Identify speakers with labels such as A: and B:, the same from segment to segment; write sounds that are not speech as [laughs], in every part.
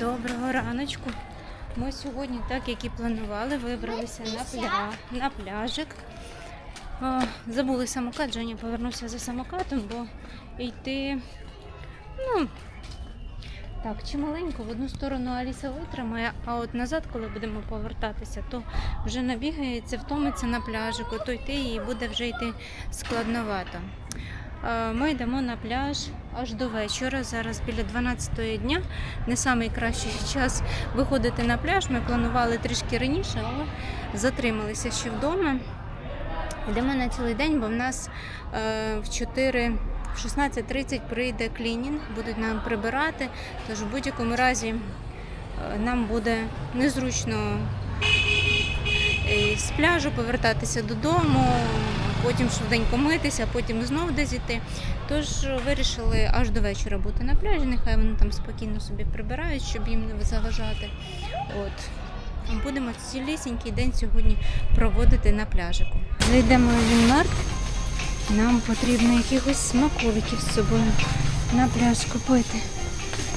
A: Доброго раночку. Ми сьогодні, так як і планували, вибралися на, пля... на пляжик. Забули самокат, Женя повернувся за самокатом, бо йти. Ну, так, чималенько, в одну сторону Аліса витримає, а от назад, коли будемо повертатися, то вже набігається, втомиться на пляжику, то йти їй буде вже йти складновато. Е, Ми йдемо на пляж аж до вечора. Зараз біля 12 дня. Не найкращий час виходити на пляж. Ми планували трішки раніше, але затрималися ще вдома. Йдемо на цілий день, бо в нас е, в 4 в 16.30 прийде клінінг, будуть нам прибирати. Тож в будь-якому разі е, нам буде незручно з пляжу повертатися додому, потім швиденько митися, потім знов десь іти. Тож вирішили аж до вечора бути на пляжі. Нехай вони там спокійно собі прибирають, щоб їм не заважати. От. Будемо цілісінький день сьогодні проводити на пляжику. Зайдемо в Вінмарт. Нам потрібно якихось смаколиків з собою на пляж купити.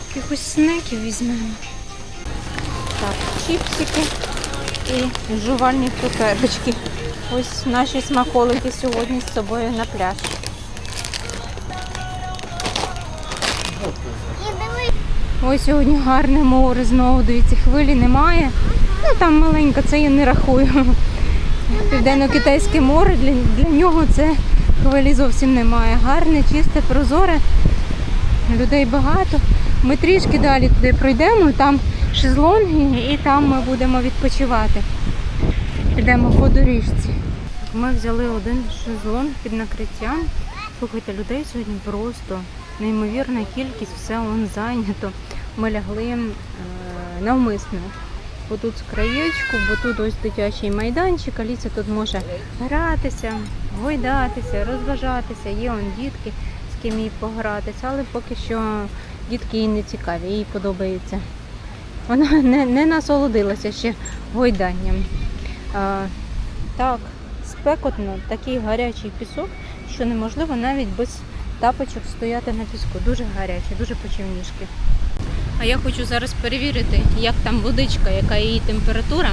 A: Якихось снеків візьмемо. Так, чіпсики і жувальні цукерочки. Ось наші смаколики сьогодні з собою на пляж. Ось сьогодні гарне море знову, дивіться, хвилі немає. Ну там маленько, це я не рахую. Південно-Китайське море для, для нього це хвилі зовсім немає. Гарне, чисте, прозоре. Людей багато. Ми трішки далі туди пройдемо, там шезлонги і там ми будемо відпочивати. Підемо по доріжці. Ми взяли один шезлонг під накриттям. Слухайте, людей сьогодні просто неймовірна кількість, все он зайнято. Ми лягли е, навмисно. Отут з краєчку, бо тут ось дитячий майданчик, Аліця тут може гратися, гойдатися, розважатися. Є он дітки, з ким їй погратися, але поки що дітки їй не цікаві, їй подобається. Вона не, не насолодилася ще гойданням. А, так, спекотно, такий гарячий пісок, що неможливо навіть без тапочок стояти на піску. Дуже гарячий, дуже почівніжки. А я хочу зараз перевірити, як там водичка, яка її температура.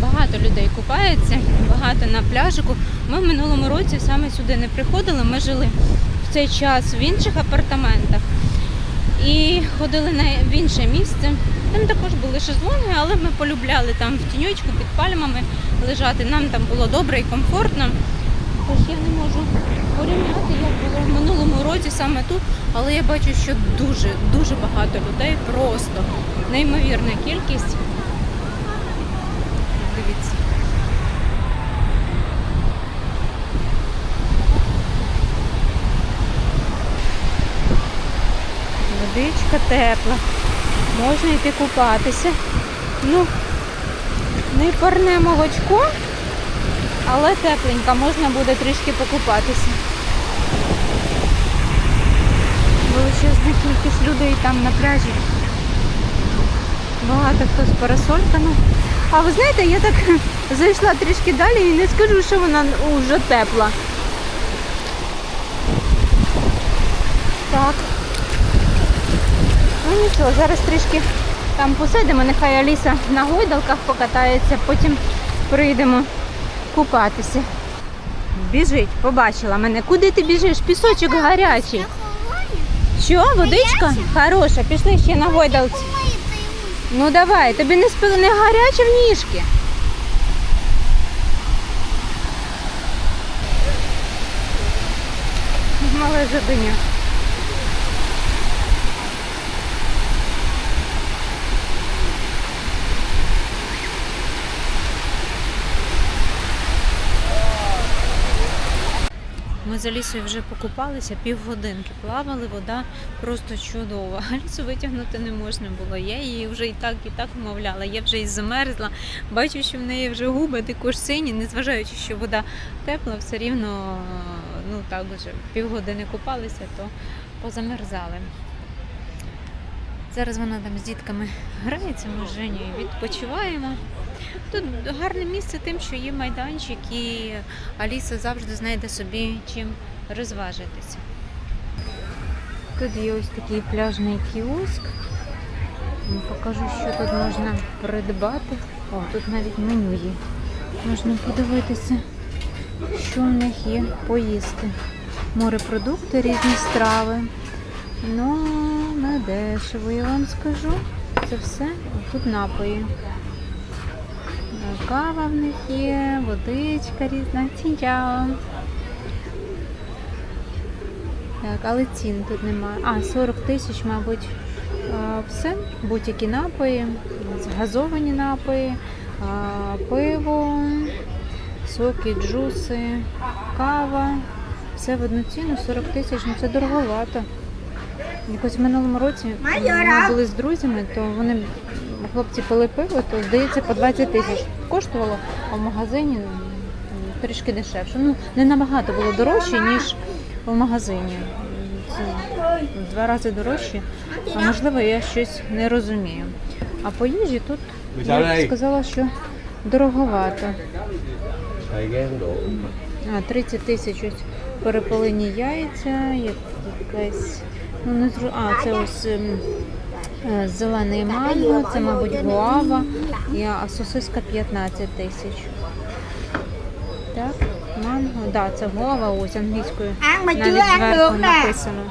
A: Багато людей купається, багато на пляжику. Ми в минулому році саме сюди не приходили. Ми жили в цей час в інших апартаментах і ходили в інше місце. Там також були шезлонги, але ми полюбляли там в тіньочку під пальмами лежати. Нам там було добре і комфортно. Тож я не можу порівняти, як було в минулому році саме тут, але я бачу, що дуже, дуже багато людей, просто неймовірна кількість. Дивіться. Водичка тепла. Можна йти купатися. Ну, не парне молочко, але тепленька, можна буде трішки покупатися. Величезна кількість людей там на пляжі. Багато хто з парасольками. А ви знаєте, я так [laughs] зайшла трішки далі і не скажу, що вона вже тепла. Так. Ну нічого, зараз трішки там посидимо, нехай Аліса на гойдалках покатається, потім прийдемо купатися. Біжить, побачила мене. Куди ти біжиш? Пісочок гарячий. Що, водичка? Хороша, пішли ще на гойдалці. Ну давай, тобі не спи... не гаряче в ніжки. Мале жабеня. Ми з Алісою вже покупалися, півгодинки плавали, вода просто чудова. [laughs] Алісу витягнути не можна було. Я її вже і так, і так вмовляла. Я вже і замерзла. Бачу, що в неї вже губи також сині, незважаючи, що вода тепла, все рівно ну так вже півгодини купалися, то позамерзали. Зараз вона там з дітками грається, ми з Женєю відпочиваємо. Тут гарне місце тим, що є майданчик і Аліса завжди знайде собі чим розважитися. Тут є ось такий пляжний кіоск. Покажу, що тут можна придбати. О, тут навіть меню є. Можна подивитися, що в них є поїсти. Морепродукти, різні страви. Ну, не дешево, я вам скажу. Це все. Тут напої. Кава в них є, водичка різна. Цінчао. Так, але цін тут немає. А, 40 тисяч, мабуть, все. Будь-які напої, газовані напої, пиво, соки, джуси, кава. Все в одну ціну 40 тисяч, ну це дороговато. Якось в минулому році ми були з друзями, то вони хлопці пили пиво, то здається по 20 тисяч коштувало, а в магазині трішки дешевше. Ну, не набагато було дорожче, ніж в магазині. Це в два рази дорожче, а можливо я щось не розумію. А по їжі тут я б сказала, що дороговато. А, 30 тисяч ось перепелені яйця, як- якась. Ну, не зру... А, це ось ем, зелений манго, це, мабуть, гуава, а сосиска 15 тисяч. Так, манго, так, да, це гуава, ось англійською. Навіть зверху написано.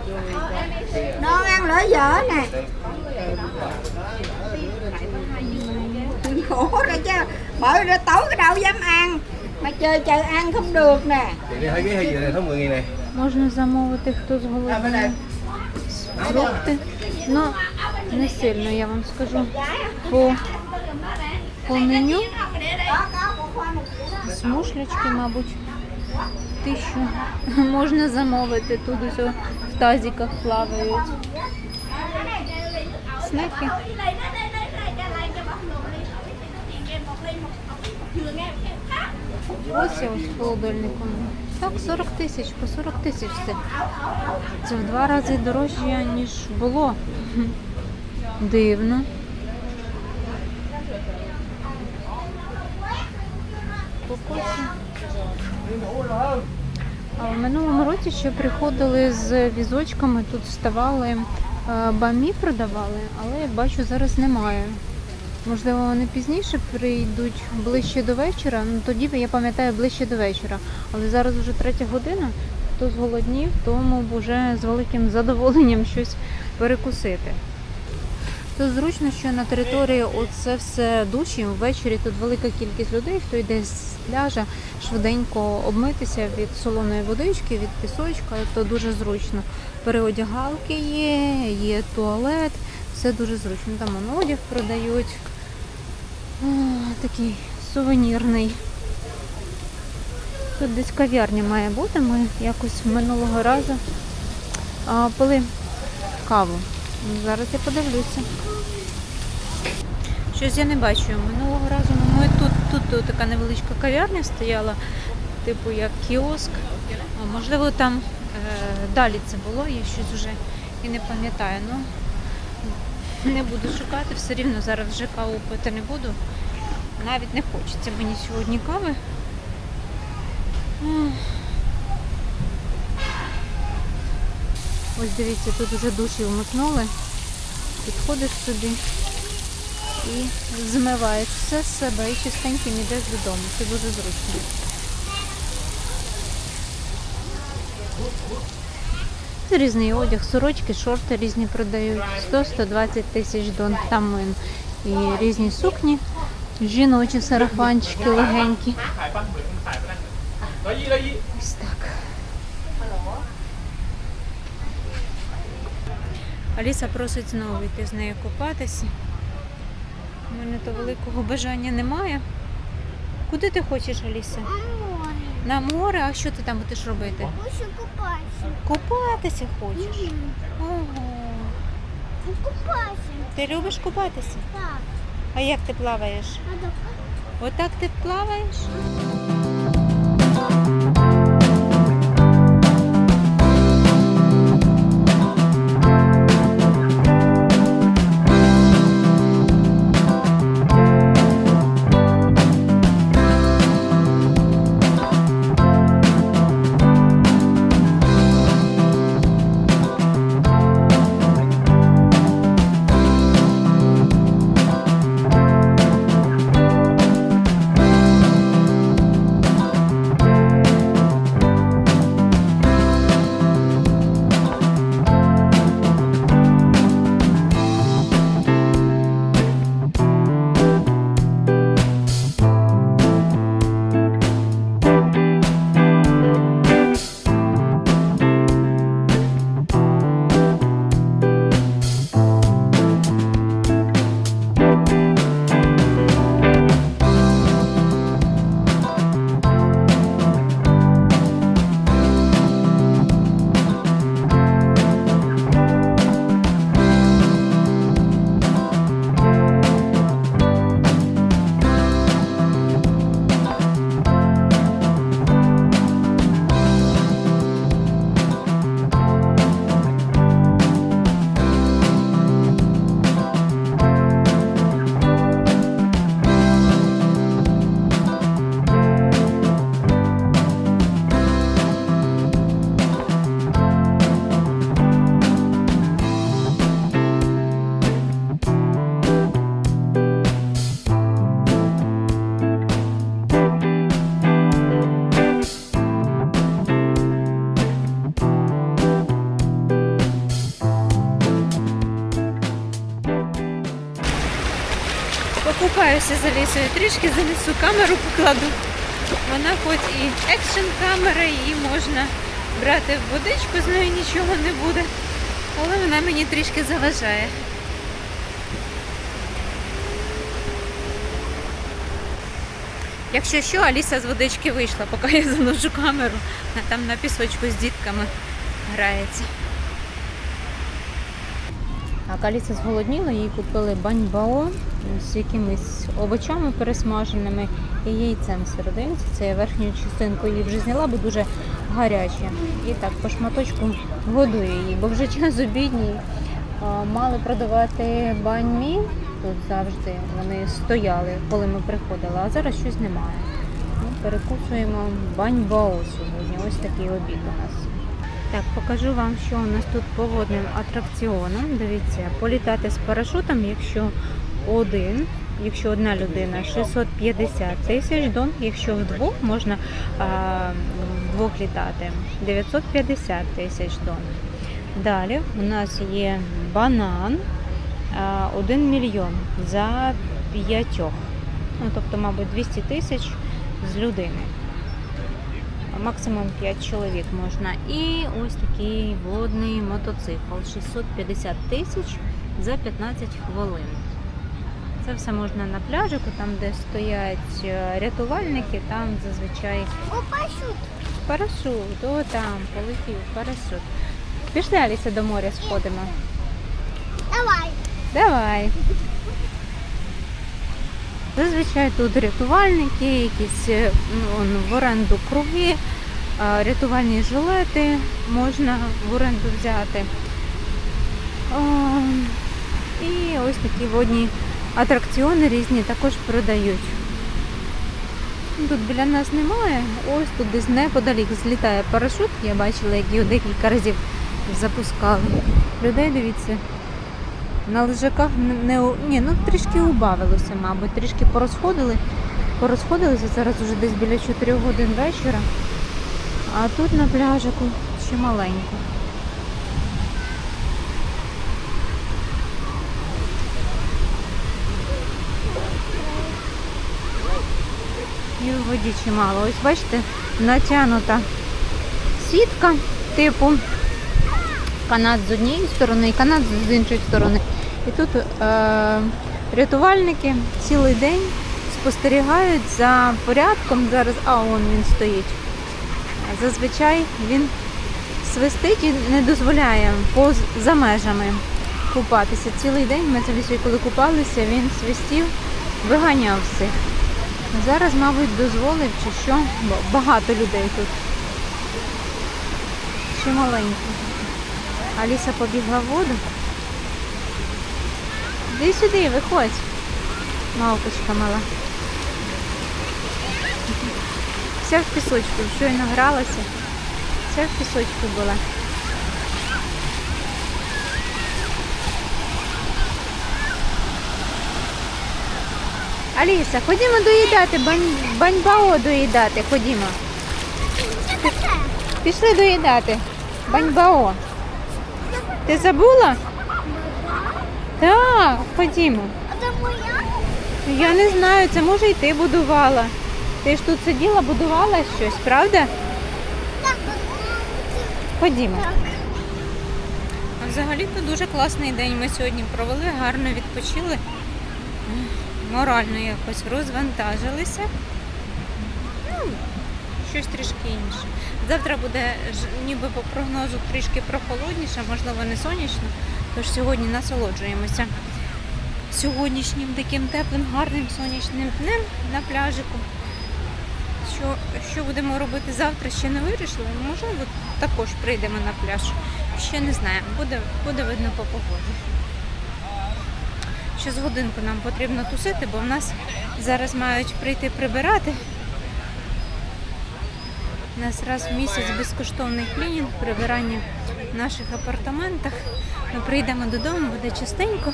B: Non ăn lỡ dở nè Khổ rồi chứ Bởi ra tối cái đâu dám ăn Mà chơi chơi ăn không được nè
C: Chị thấy cái gì này thống 10 nghìn này
A: Можна замовити, хто зголодний. Фрукти. Ну, не сильно, я вам скажу. По, по меню смушлячки, мабуть, тисячу [laughs] можна замовити. Тут усе в тазиках плавають. Снеки. Ось я ось в холодильнику. Так, 40 тисяч, по 40 тисяч це. Це в два рази дорожче, ніж було. Дивно. А в минулому році ще приходили з візочками, тут вставали, е, бамі продавали, але я бачу, зараз немає. Можливо, вони пізніше прийдуть ближче до вечора. Ну тоді я пам'ятаю ближче до вечора. Але зараз вже третя година. Хто зголоднів, тому вже з великим задоволенням щось перекусити. То зручно, що на території оце все душі. Ввечері тут велика кількість людей, хто йде з пляжа швиденько обмитися від солоної водички, від пісочка, то дуже зручно. Переодягалки є, є туалет, все дуже зручно. Там одяг продають. А, такий сувенірний. Тут десь кав'ярня має бути. Ми якось минулого разу пили каву. Зараз я подивлюся. Щось я не бачу. Минулого разу ну, тут, тут, тут така невеличка кав'ярня стояла, типу як кіоск. Можливо, там е, далі це було, я щось вже і не пам'ятаю. Ну, не буду шукати, все рівно зараз вже каву пити не буду. Навіть не хочеться мені сьогодні кави. Ось дивіться, тут вже душі вмикнули. Підходиш собі і змиваєш все з себе і чистеньким йдеш додому. Це дуже зручно. Різний одяг, сорочки, шорти різні продають. 100-120 тисяч дон. Там і різні сукні, жіночі сарафанчики легенькі. Ось так. Аліса просить знову йти з нею купатися. У мене то великого бажання немає. Куди ти хочеш, Аліса? На море, а що ти там будеш робити?
D: Хочу купатися.
A: Купатися хочеш? Ого.
D: Ну, купатися.
A: Ти любиш купатися?
D: Так.
A: А як ти плаваєш? Отак ти плаваєш? Покупаюся за лісою, трішки залісу, камеру покладу. Вона хоч і екшн камера, її можна брати в водичку, з нею нічого не буде. Але вона мені трішки заважає. Якщо що, Аліса з водички вийшла, поки я заношу камеру, вона там на пісочку з дітками грається. Так, Аліса зголодніла, їй купили баньбао з якимись овочами пересмаженими і яйцем всерединці. Це я верхню частинку її вже зняла, бо дуже гаряче. І так по шматочку годую її, бо вже час обідній. Мали продавати баньмі тут завжди. Вони стояли, коли ми приходили, а зараз щось немає. Ми перекусуємо баньбао сьогодні. Ось такий обід у нас. Так, покажу вам, що у нас тут по водним атракціонам. Дивіться, політати з парашутом, якщо один, якщо одна людина 650 тисяч дон, якщо вдвох можна а, вдвох літати 950 тисяч дон. Далі у нас є банан 1 мільйон за п'ятьох. Ну, тобто, мабуть, 200 тисяч з людини максимум 5 чоловік можна. І ось такий водний мотоцикл 650 тисяч за 15 хвилин. Це все можна на пляжику, там де стоять е, рятувальники, там зазвичай
D: Купашут.
A: парашут, о там, полетів парашут. Пішли Аліся до моря сходимо.
D: Давай.
A: Давай. Зазвичай тут рятувальники, якісь ну, он, в оренду круги, рятувальні жилети можна в оренду взяти. І ось такі водні атракціони різні також продають. Тут біля нас немає. Ось тут десь неподалік злітає парашут. Я бачила, як його декілька разів запускали. Людей дивіться. На лежаках не, ні, ну трішки убавилося, мабуть, трішки порозходили. Порозходилися зараз уже десь біля 4 годин вечора. А тут на пляжику ще маленько. І в воді чимало. Ось бачите, натягнута сітка типу канат з однієї сторони і канат з іншої сторони. І тут е, рятувальники цілий день спостерігають за порядком. Зараз, а он він стоїть. Зазвичай він свистить і не дозволяє поз, за межами купатися. Цілий день ми з коли купалися, він свистів, виганяв всіх. Зараз, мабуть, дозволив чи що, бо багато людей тут. Ще маленько. Аліса побігла в воду. Іди сюди, виходь. Мавпочка мала. Вся в пісочку, щойно гралася. Вся в пісочку була. Аліса, ходімо доїдати, бань, баньбао доїдати, ходімо. Пішли доїдати. Баньбао. Ти забула? Так, ходімо. Я не знаю, це може і ти будувала. Ти ж тут сиділа, будувала щось, правда? Ходімо. Взагалі-то дуже класний день ми сьогодні провели, гарно відпочили, морально якось розвантажилися. Ну, щось трішки інше. Завтра буде ніби по прогнозу трішки прохолодніше, можливо, не сонячно. Тож сьогодні насолоджуємося сьогоднішнім таким теплим, гарним сонячним днем на пляжику. Що, що будемо робити завтра, ще не вирішили. Можливо, також прийдемо на пляж. Ще не знаємо, буде, буде видно по погоді. Ще з годинку нам потрібно тусити, бо в нас зараз мають прийти прибирати. У нас раз в місяць безкоштовний клінінг, прибирання в наших апартаментах. Ми прийдемо додому, буде чистенько,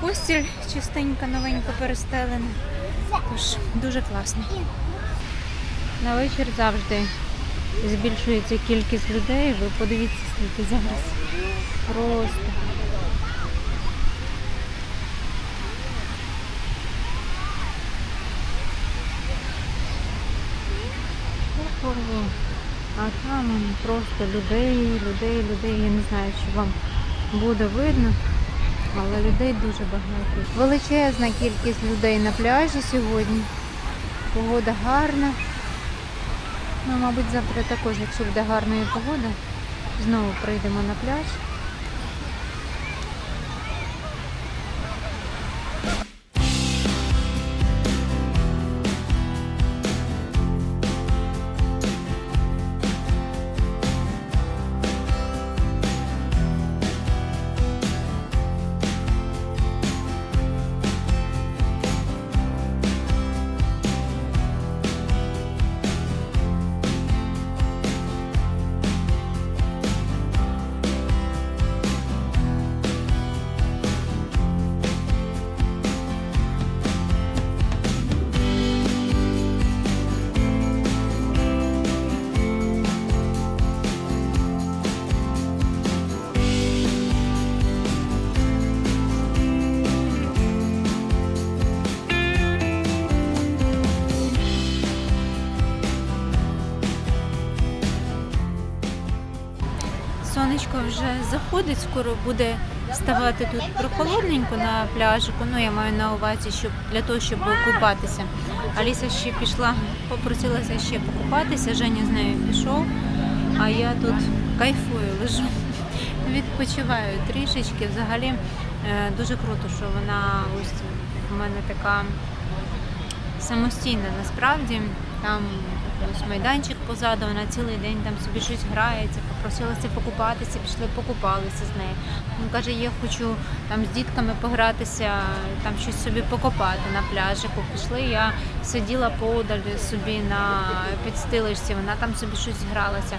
A: постіль чистенька, новенько перестелена. Тож дуже класно. На вечір завжди збільшується кількість людей. Ви подивіться, скільки зараз. Просто. А там просто людей, людей, людей. Я не знаю, чи вам буде видно, але людей дуже багато. Величезна кількість людей на пляжі сьогодні. Погода гарна. Ну, мабуть, завтра також, якщо буде гарна погода, знову прийдемо на пляж. Вже заходить, скоро буде ставати тут прохолодненько на пляжику. Ну я маю на увазі, щоб для того, щоб купатися. Аліса ще пішла, попросилася ще покупатися. Женя з нею пішов, а я тут кайфую, лежу, [laughs] відпочиваю трішечки. Взагалі е, дуже круто, що вона ось в мене така самостійна насправді. Там ось майданчик позаду, вона цілий день там собі щось грається, попросилася покупатися, пішли покупалися з нею. Він каже, я хочу там з дітками погратися, там щось собі покопати на пляжику. Пішли, я сиділа поодаль собі на підстилочці, вона там собі щось гралася.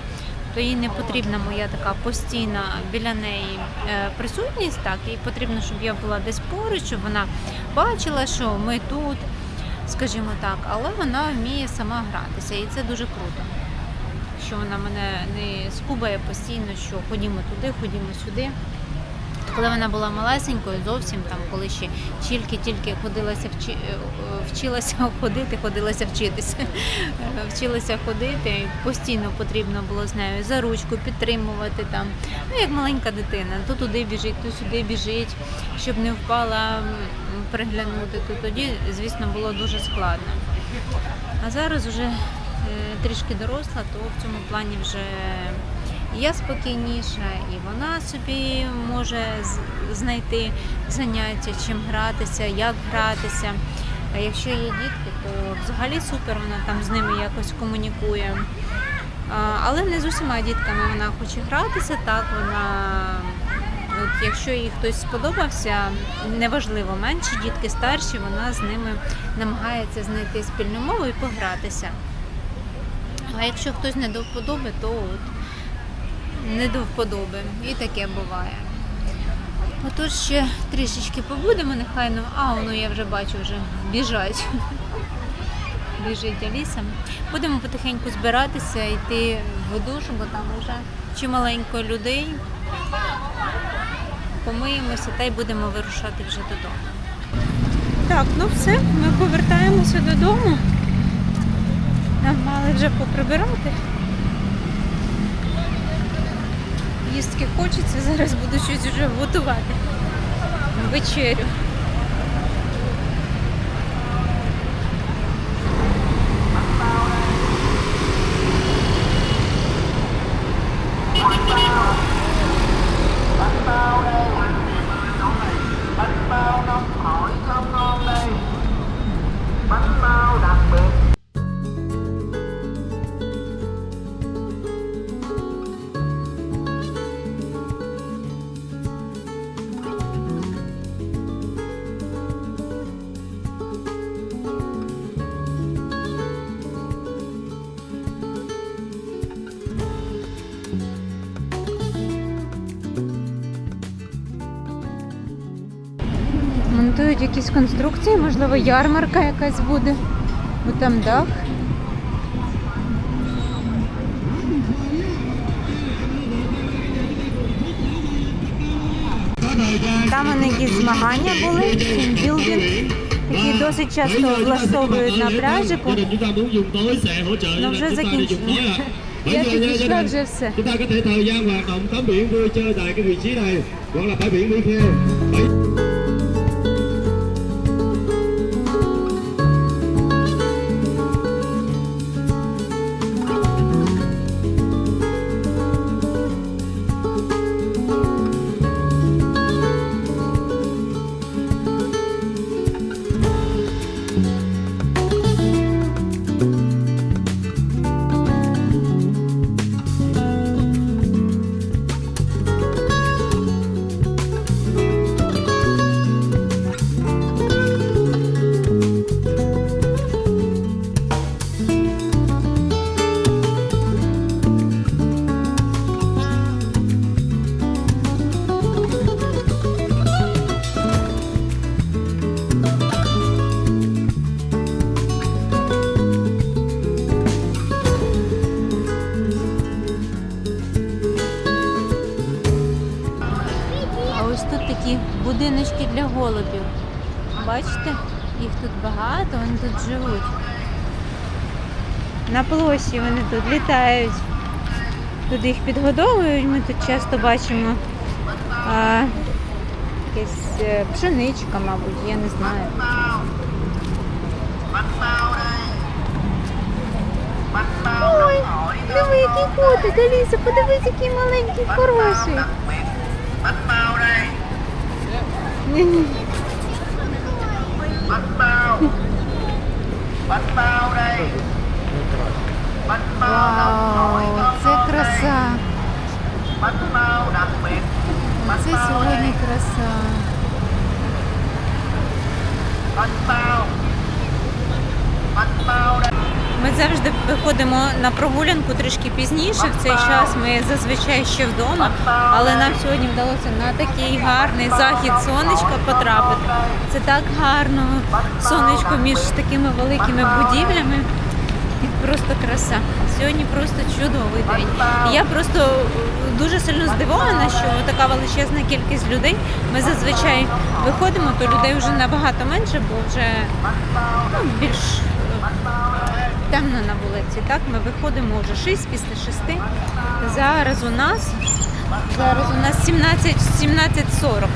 A: То їй не потрібна моя така постійна біля неї е, присутність. Так, їй потрібно, щоб я була десь поруч, щоб вона бачила, що ми тут скажімо так, але вона вміє сама гратися, і це дуже круто. Що вона мене не скубає постійно, що ходімо туди, ходімо сюди. Коли вона була малесенькою, зовсім там, коли ще тільки-тільки ходилася вчи... е, вчилася [laughs] ходити, ходилася вчитися, вчилася ходити, постійно потрібно було з нею за ручку підтримувати там. Ну, як маленька дитина, то туди біжить, то сюди біжить, щоб не впала, приглянути, то тоді, звісно, було дуже складно. А зараз вже е, трішки доросла, то в цьому плані вже я спокійніша, і вона собі може знайти заняття, чим гратися, як гратися. А якщо є дітки, то взагалі супер, вона там з ними якось комунікує. Але не з усіма дітками вона хоче гратися, так вона. От якщо їй хтось сподобався, неважливо, менші дітки, старші, вона з ними намагається знайти спільну мову і погратися. А якщо хтось не до вподоби, то от не до вподоби. І таке буває. Отож ще трішечки побудемо, нехай ну, а воно я вже бачу, вже біжать. [laughs] Біжить Аліса. Будемо потихеньку збиратися, йти в душ, бо там вже чималенько людей. Помиємося та й будемо вирушати вже додому. Так, ну все, ми повертаємося додому. Нам мали вже поприбирати. Їстки хочеться, зараз буду щось вже готувати. Вечерю. Конструкції, можливо, ярмарка якась буде, бо там дах. Там вони якісь змагання були, тімбілдинг. які досить часто влаштовують на пляжику. Ну вже закінчили. Я підійшла вже все. Голубів. Бачите, їх тут багато, вони тут живуть. На площі вони тут літають. Тут їх підгодовують, ми тут часто бачимо а, якась е, пшеничка, мабуть, я не знаю. Ой, диви, який котик, Аліса, подивись, який маленький, хороший. Ні-ні. Вау, це краса. Це сьогодні краса. Ми завжди виходимо на прогулянку трішки пізніше. В цей час ми зазвичай ще вдома, але нам сьогодні вдалося на такий гарний захід сонечка потрапити. Це так гарно, сонечко між такими великими будівлями. І просто краса. Сьогодні просто чудовий день. Я просто дуже сильно здивована, що така величезна кількість людей. Ми зазвичай виходимо, то людей вже набагато менше, бо вже ну, більш темно на вулиці. Так, ми виходимо вже 6 після 6. Зараз у нас зараз у нас 17 17.40.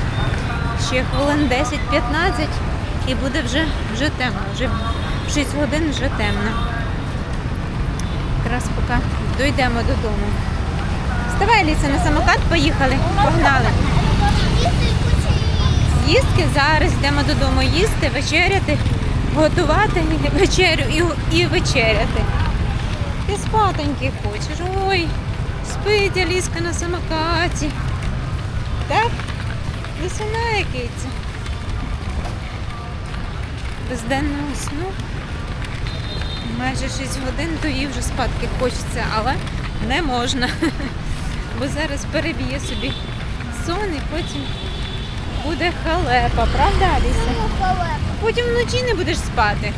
A: Ще хвилин 10-15 і буде вже, вже темно. Вже в 6 годин вже темно. Якраз поки дійдемо додому. Вставай, Ліса, на самокат поїхали, погнали. Їстки зараз йдемо додому їсти, вечеряти, готувати вечерю і, і вечеряти. Ти спатоньки хочеш. Ой, спить Аліска на самокаті. Так? Лисина який. Безденного сну. Майже 6 годин, то їй вже спадки хочеться, але не можна. Бо зараз переб'є собі сон і потім буде халепа, правда, Аліса? Потім вночі не будеш спати.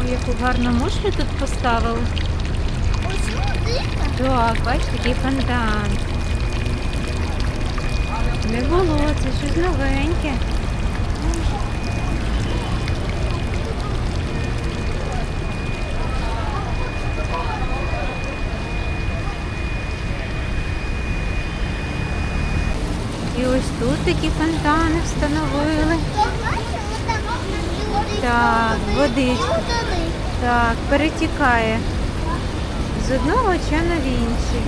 A: Ой, яку гарну мушлю тут поставили. Так, бачиш, такий фонтан. Не було, це щось новеньке. І ось тут такі фонтани встановили. Так, водичка. Так, перетікає з одного чана в інший.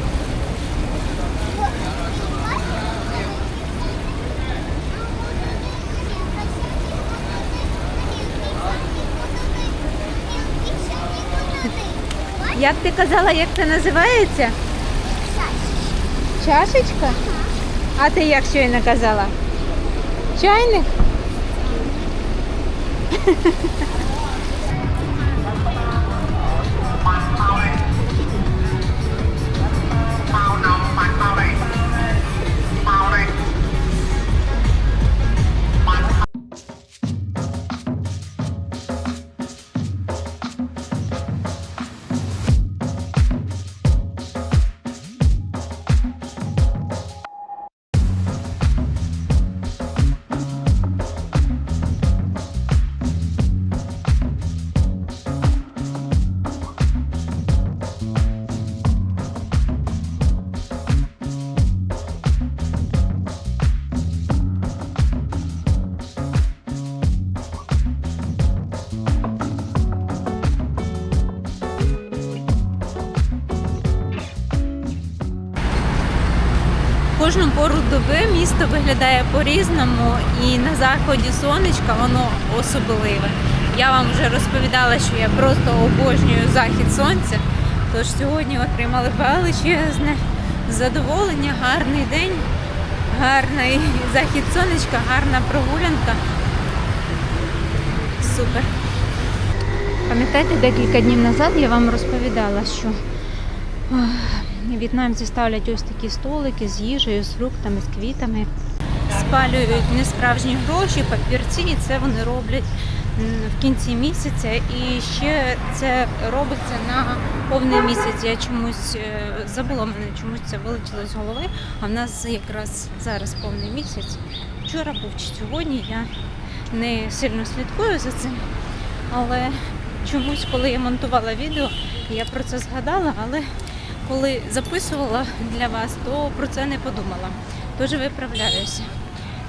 A: Як ти казала, як це називається? Чашечка? А ти як щойно казала? Чайник? Кожну пору доби місто виглядає по-різному, і на заході сонечка воно особливе. Я вам вже розповідала, що я просто обожнюю захід сонця. Тож сьогодні отримали величезне задоволення, гарний день, гарний захід сонечка, гарна прогулянка. Супер. Пам'ятаєте, декілька днів назад я вам розповідала, що в'єтнамці ставлять ось такі столики з їжею, з фруктами, з квітами, спалюють несправжні гроші, папірці, і це вони роблять в кінці місяця. І ще це робиться на повний місяць. Я чомусь е, забула мене, чомусь це вилетіло з голови. А в нас якраз зараз повний місяць. Вчора був чи сьогодні. Я не сильно слідкую за цим. Але чомусь, коли я монтувала відео, я про це згадала, але коли записувала для вас, то про це не подумала. Тож виправляюся.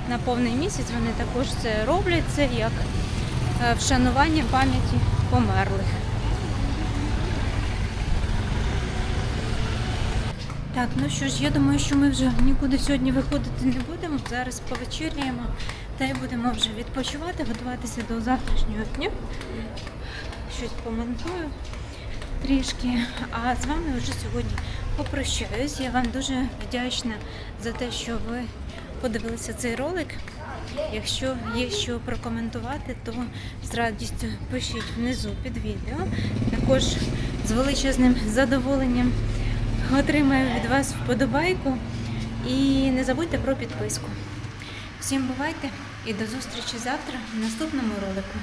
A: На повний місяць вони також це роблять, це як е, вшанування пам'яті померлих. Так, ну що ж, я думаю, що ми вже нікуди сьогодні виходити не будемо. Зараз повечеряємо та й будемо вже відпочивати, готуватися до завтрашнього дня. Щось помонтую трішки. А з вами вже сьогодні попрощаюсь. Я вам дуже вдячна за те, що ви подивилися цей ролик. Якщо є що прокоментувати, то з радістю пишіть внизу під відео. Також з величезним задоволенням отримаю від вас вподобайку. І не забудьте про підписку. Всім бувайте і до зустрічі завтра в наступному ролику.